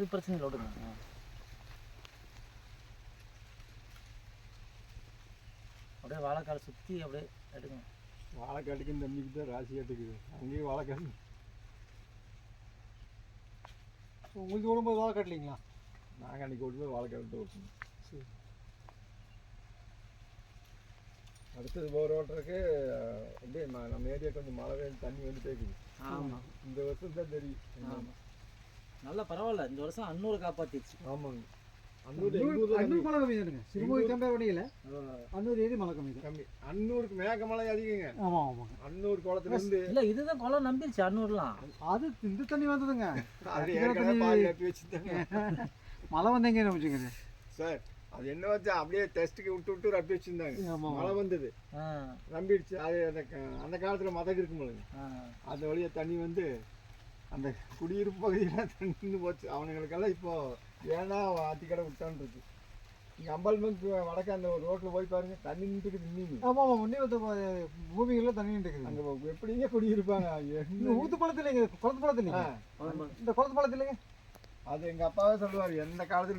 அது பிரச்சனை இல்லை விடுங்க. அப்படியே வாழைக்காலை சுற்றி அப்படியே எடுங்க வாழைக்காட்டுக்கு இந்த தம்பிக்கு தான் ராசி கட்டுக்குது. அங்கேயும் வாழைக்காடு உங்களுக்கு ஓடும்போது வாழை கட்டலீங்களா? நாங்கள் அன்றைக்கி ஓட்டு போய் வாழைக்காட்டு ஓட்டணும். சரி. அடுத்தது போகிற ஓட்டுறதுக்கு அப்படியே நம்ம ஏரியா கொஞ்சம் மழை வெயில் தண்ணி வந்துட்டே இருக்குது ஆமாம் இந்த வருஷம் தான் தெரியும். ஆமாம் நல்லா பரவாயில்ல இந்த வருஷம் அன்னூறு காப்பாற்றிடுச்சு ஆமாங்க. அன்னூறு மழை கம்மி. தானுங்க சிறுமுகை கம்பேர் பண்ணிக்கல ஆ, அன்னூறு ஏரி மழை கம்மி தான். கம்மி. அன்னூருக்கு மேக மழை அதிகங்க. ஆமாம் ஆமாங்க. குளத்துலேருந்து இல்லை இதுதான் குளம் நம்பிருச்சு அன்னூர்லாம். அது இந்த தண்ணி வந்ததுங்க. மழை வந்தீங்க வச்சுக்கோங்க சார் அது என்ன வச்சா அப்படியே டெஸ்ட்டுக்கு விட்டு விட்டு ரப்பி வச்சுருந்தாங்க. மழை வந்தது. நம்பிடுச்சு. அது அந்த அந்த காலத்தில் மதகு இருக்குமில்லைங்க அந்த வழியாக தண்ணி வந்து அந்த குடியிருப்பு பகுதியெல்லாம் தண்ணி போச்சு. அவனுங்களுக்கெல்லாம் இப்போ ஏன்னா அத்திக்கடை விட்டான்னு இருக்கு இங்கே அம்பல்மங்க் வடக்க அந்த ஒரு ரோட்டில் போய் பாருங்க தண்ணி நின்றுக்குது இன்னும் ஆமாம் ஆமாம் முன்னே வந்து பூமிகளில் தண்ணி இருக்குது அங்கே எப்படிங்க குடியிருப்பாங்க? ஊத்து பழத்து இல்லைங்க குளத்து பழத்து ஆ, இல்லைங்க இந்த குளத்து பழத்து இல்லைங்க? அது எங்கள் அப்பாவே சொல்லுவார் எந்த காலத்துல